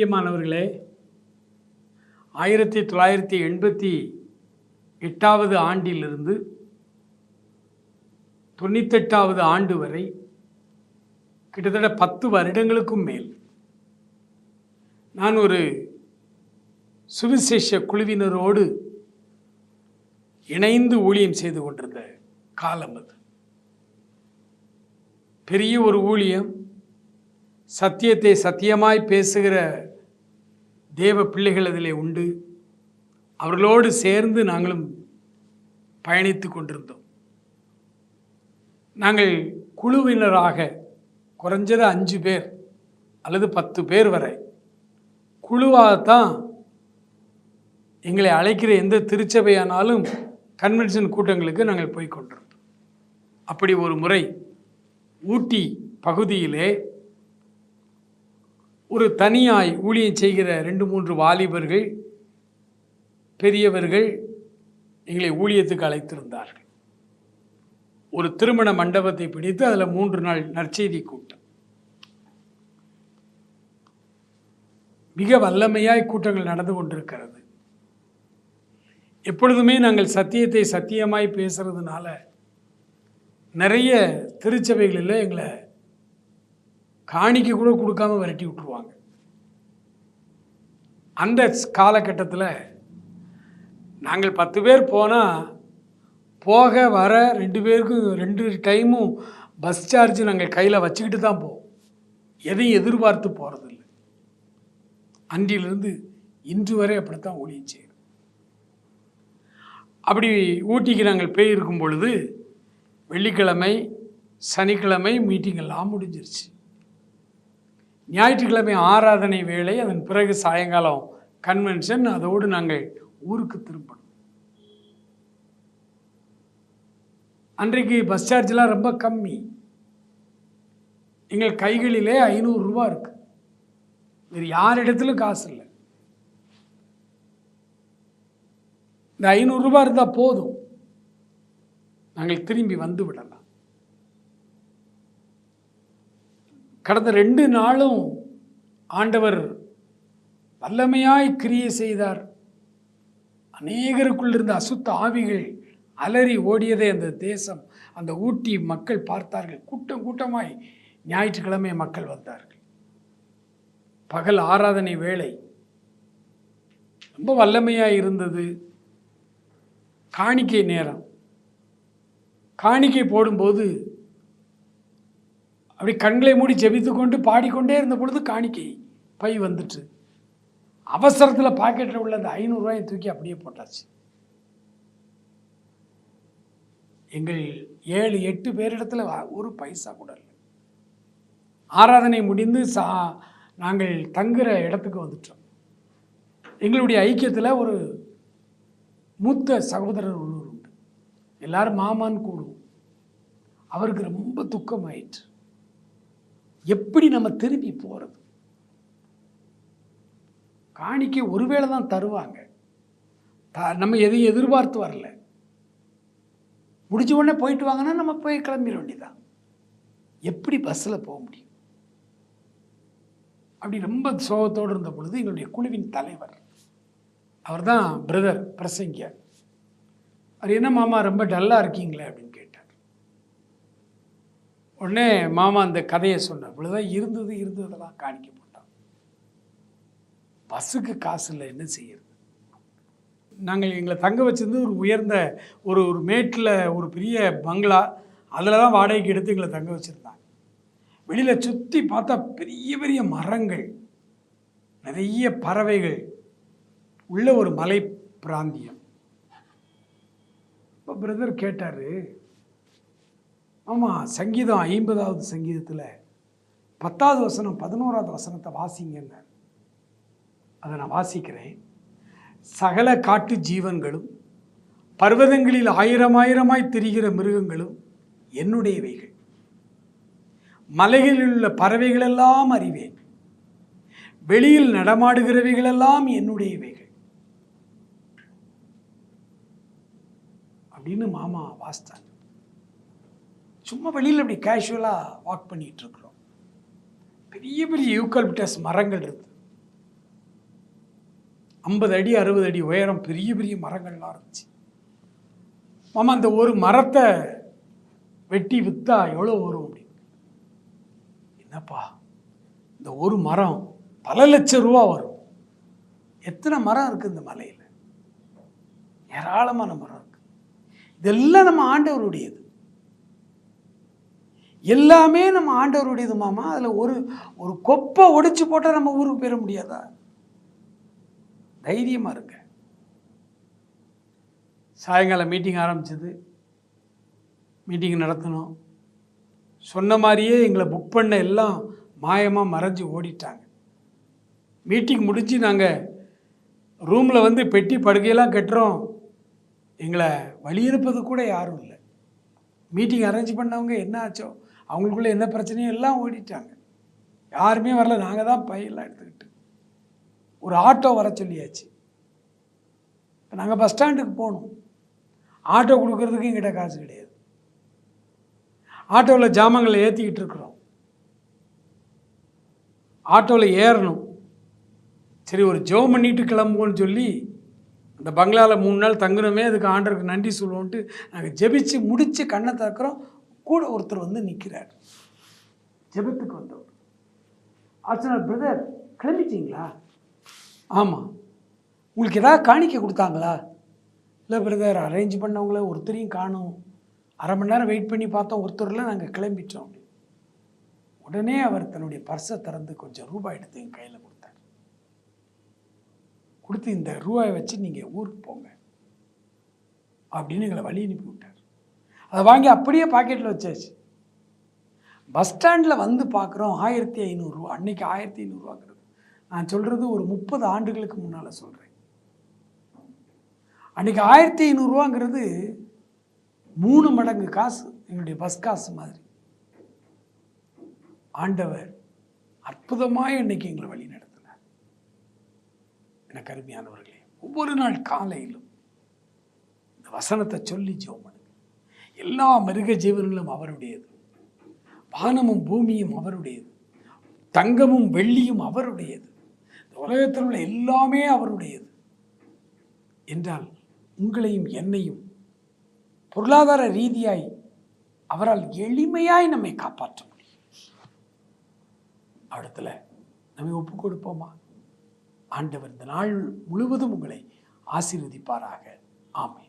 பிரியமானவர்களே ஆயிரத்தி தொள்ளாயிரத்தி எண்பத்தி எட்டாவது ஆண்டிலிருந்து தொண்ணூத்தெட்டாவது ஆண்டு வரை கிட்டத்தட்ட பத்து வருடங்களுக்கும் மேல் நான் ஒரு சுவிசேஷ குழுவினரோடு இணைந்து ஊழியம் செய்து கொண்டிருந்த காலம் அது. பெரிய ஒரு ஊழியம் சத்தியத்தை சத்தியமாய் பேசுகிற தேவ பிள்ளைகள் அதிலே உண்டு. அவர்களோடு சேர்ந்து நாங்களும் பயணித்து கொண்டிருந்தோம். நாங்கள் குழுவினராக குறைஞ்சது அஞ்சு பேர் அல்லது பத்து பேர் வரை. குழுவாகத்தான் எங்களை அழைக்கிற எந்த திருச்சபையானாலும் கன்வென்ஷன் கூட்டங்களுக்கு நாங்கள் போய் கொண்டிருந்தோம். அப்படி ஒரு முறை ஊட்டி பகுதியிலே ஒரு தனியாய் ஊழியம் செய்கிற ரெண்டு மூன்று வாலிபர்கள் பெரியவர்கள் எங்களை ஊழியத்துக்கு அழைத்திருந்தார்கள். ஒரு திருமண மண்டபத்தை பிடித்து அதில் மூன்று நாள் நற்செய்தி கூட்டம். மிக வல்லமையாய் கூட்டங்கள் நடந்து கொண்டிருக்கிறது. எப்பொழுதுமே நாங்கள் சத்தியத்தை சத்தியமாய் பேசுறதுனால நிறைய திருச்சபைகளில் எங்களை காணிக்கை கூட கொடுக்காம விரட்டி விட்டுருவாங்க. அந்த காலகட்டத்தில் நாங்கள் பத்து பேர் போனால் போக வர ரெண்டு பேருக்கும் ரெண்டு டைமும் பஸ் சார்ஜ் நாங்கள் கையில் வச்சுக்கிட்டு தான் போவோம். எதையும் எதிர்பார்த்து போகிறதில்ல அன்றிலிருந்து இன்று வரை அப்படித்தான் ஊழியம் அப்படி ஊட்டிக்கு நாங்கள் போயிருக்கும் பொழுது வெள்ளிக்கிழமை சனிக்கிழமை மீட்டிங் எல்லாம் முடிஞ்சிருச்சு. ஞாயிற்றுக்கிழமை ஆராதனை வேலை அதன் பிறகு சாயங்காலம் கன்வென்ஷன் அதோடு நாங்கள் ஊருக்கு திரும்பணும். அன்றைக்கு பஸ் சார்ஜ்லாம் ரொம்ப கம்மி. எங்கள் கைகளிலே ஐநூறுரூவா இருக்கு. வேறு யார் இடத்துலையும் காசு இல்லை. இந்த ஐநூறுரூபா இருந்தால் போதும். நாங்கள் திரும்பி வந்து விடலாம். கடந்த ரெண்டு நாளும் ஆண்டவர் வல்லமையாய் கிரியை செய்தார். அநேகருக்குள் இருந்த அசுத்த ஆவிகள் அலறி ஓடியதை அந்த தேசம் அந்த ஊட்டி மக்கள் பார்த்தார்கள். கூட்டம் கூட்டமாய் ஞாயிற்றுக்கிழமை மக்கள் வந்தார்கள். பகல் ஆராதனை வேலை ரொம்ப வல்லமையாக இருந்தது. காணிக்கை நேரம். காணிக்கை போடும்போது அப்படி கண்களை மூடி ஜெபித்து கொண்டு பாடிக்கொண்டே இருந்த பொழுது காணிக்கை பை வந்துட்டு. அவசரத்தில் பாக்கெட்டில் உள்ள அந்த ஐநூறுரூவாயை தூக்கி அப்படியே போட்டாச்சு. எங்கள் ஏழு எட்டு பேரிடத்துல ஒரு பைசா கூட இல்லை. ஆராதனை முடிந்து சா நாங்கள் தங்குற இடத்துக்கு வந்துட்டோம். எங்களுடைய ஐக்கியத்தில் ஒரு மூத்த சகோதரர் ஒருவர் உண்டு. எல்லாரும் மாமான்னு கூடுவோம். அவருக்கு ரொம்ப துக்கமாயிற்று. எப்படி நம்ம திரும்பி போகிறது காணிக்கை ஒருவேளை தான் தருவாங்க. த நம்ம எதையும் எதிர்பார்த்து வரல. முடிஞ்ச உடனே போயிட்டு வாங்கன்னா நம்ம போய் கிளம்பிட வேண்டியதான் எப்படி பஸ்ஸில் போக முடியும்? அப்படி ரொம்ப சோகத்தோடு இருந்த பொழுது எங்களுடைய குழுவின் தலைவர் அவர் தான் பிரதர் பிரசங்கியார். அவர் என்ன மாமா ரொம்ப டல்லாக இருக்கீங்களே? அப்படின்னு உடனே மாமா அந்த கதையை சொன்னார். இவ்வளோதான் இருந்தது இருந்ததெல்லாம் காணிக்க போட்டான் பஸ்ஸுக்கு காசு இல்லை என்ன செய்யறது? நாங்கள் எங்களை தங்க வச்சிருந்து ஒரு உயர்ந்த ஒரு ஒரு மேட்டில் ஒரு பெரிய பங்களா அதில் தான் வாடகைக்கு எடுத்து எங்களை தங்க வச்சுருந்தாங்க. வெளியில் சுற்றி பார்த்தா பெரிய பெரிய மரங்கள் நிறைய பறவைகள் உள்ள ஒரு மலை பிராந்தியம் இப்போ பிரதர் கேட்டார் ஆமாம் சங்கீதம் ஐம்பதாவது சங்கீதத்தில் பத்தாவது வசனம் பதினோராவது வசனத்தை வாசிங்கன்னார் அதை நான் வாசிக்கிறேன். சகல காட்டு ஜீவன்களும் பர்வதங்களில் ஆயிரம் ஆயிரமாய் திரிகிற மிருகங்களும் என்னுடையவைகள். மலைகளில் உள்ள பறவைகளெல்லாம் அறிவேன். வெளியில் நடமாடுகிறவைகளெல்லாம் என்னுடையவைகள். அப்படின்னு மாமா வாசித்தாங்க சும்மா வெளியில் அப்படி கேஷுவலாக வாக் பண்ணிகிட்டு இருக்கிறோம் பெரிய பெரிய யூக்கல்பிட்டஸ் மரங்கள் இருக்குது ஐம்பது அடி அறுபது அடி உயரம் பெரிய பெரிய மரங்கள்லாம் இருந்துச்சு. மாமா அந்த ஒரு மரத்தை வெட்டி விற்றா எவ்வளோ வரும் அப்படின்னு என்னப்பா இந்த ஒரு மரம் பல லட்சம் ரூபா வரும். எத்தனை மரம் இருக்குது இந்த மலையில்? ஏராளமான மரம் இருக்குது இதெல்லாம் நம்ம ஆண்டவருடையது. எல்லாமே நம்ம ஆண்டவருடையது மாமா. அதில் ஒரு ஒரு கொப்பை ஒடிச்சு போட்டால் நம்ம ஊருக்கு போயிட முடியாதா? தைரியமாக இருங்க. சாயங்காலம் மீட்டிங் ஆரம்பிச்சது. மீட்டிங் நடத்தணும். சொன்ன மாதிரியே எங்களை புக் பண்ண எல்லாம் மாயமாக மறைஞ்சு ஓடிட்டாங்க. மீட்டிங் முடிஞ்சு நாங்கள் ரூமில் வந்து பெட்டி படுக்கையெல்லாம் கட்டுறோம். எங்களை வழியிருப்பது கூட யாரும் இல்லை. மீட்டிங் அரேஞ்ச் பண்ணவங்க என்ன ஆச்சோ? அவங்களுக்குள்ள என்ன பிரச்சனையும் எல்லாம் ஓடிட்டாங்க. யாருமே வரல நாங்கள் தான் பையெல்லாம் எடுத்துக்கிட்டு. ஒரு ஆட்டோ வர சொல்லியாச்சு. இப்போ நாங்கள் பஸ் ஸ்டாண்டுக்கு போகணும். ஆட்டோ கொடுக்கறதுக்கு எங்கிட்ட காசு கிடையாது. ஆட்டோவில் ஜாமங்களை ஏற்றிக்கிட்டு இருக்கிறோம். ஆட்டோவில் ஏறணும். சரி ஒரு ஜோ பண்ணிட்டு கிளம்புவோன்னு சொல்லி அந்த பங்களாவில் மூணு நாள் தங்கணுமே அதுக்கு ஆண்டருக்கு நன்றி சொல்லுவோன்ட்டு நாங்கள் ஜெபிச்சு முடித்து கண்ணை திறக்கிறோம். கூட ஒருத்தர் வந்து நிற்கிறார் ஜெபத்துக்கு வந்தவர். ஆச்சனர் பிரதர் கிளம்பிட்டீங்களா? ஆமாம் உங்களுக்கு ஏதாவது காணிக்க கொடுத்தாங்களா? இல்லை பிரதர் அரேஞ்ச் பண்ணவங்கள ஒருத்தரையும் காணும். அரை மணி நேரம் வெயிட் பண்ணி பார்த்தோம் ஒருத்தரில் நாங்கள் கிளம்பிட்டோம் உடனே அவர் தன்னுடைய பர்ஸை திறந்து கொஞ்சம் ரூபாய் எடுத்து என் கையில் கொடுத்தார். கொடுத்து இந்த ரூபாயை வச்சு நீங்கள் ஊருக்கு போங்க. அப்படின்னு எங்களை வழி அனுப்பி விட்டார். அதை வாங்கி அப்படியே பாக்கெட்டில் வச்சாச்சு. பஸ் ஸ்டாண்டில் வந்து பார்க்குறோம் ஆயிரத்தி ஐநூறுரூவா அன்றைக்கி ஆயிரத்தி ஐநூறுரூவாங்கிறது நான் சொல்கிறது ஒரு முப்பது ஆண்டுகளுக்கு முன்னால் சொல்கிறேன் அன்றைக்கி ஆயிரத்தி ஐநூறுரூவாங்கிறது மூணு மடங்கு காசு என்னுடைய பஸ் காசு மாதிரி. ஆண்டவர் அற்புதமாக இன்னைக்கு எங்களை வழி நடத்தினார். எனக்கு அருமையானவர்களே ஒவ்வொரு நாள் காலையிலும் இந்த வசனத்தை சொல்லி ஜெபம் எல்லா மிருக ஜீவன்களும் அவருடையது. வானமும் பூமியும் அவருடையது. தங்கமும் வெள்ளியும் அவருடையது. இந்த உலகத்தில் உள்ள எல்லாமே அவருடையது. என்றால் உங்களையும் என்னையும் பொருளாதார ரீதியாய் அவரால் எளிமையாய் நம்மை காப்பாற்ற முடியும். அடுத்துல நம்மை ஒப்பு கொடுப்போமா? ஆண்டவர் இந்த நாள் முழுவதும் உங்களை ஆசீர்வதிப்பாராக. ஆமை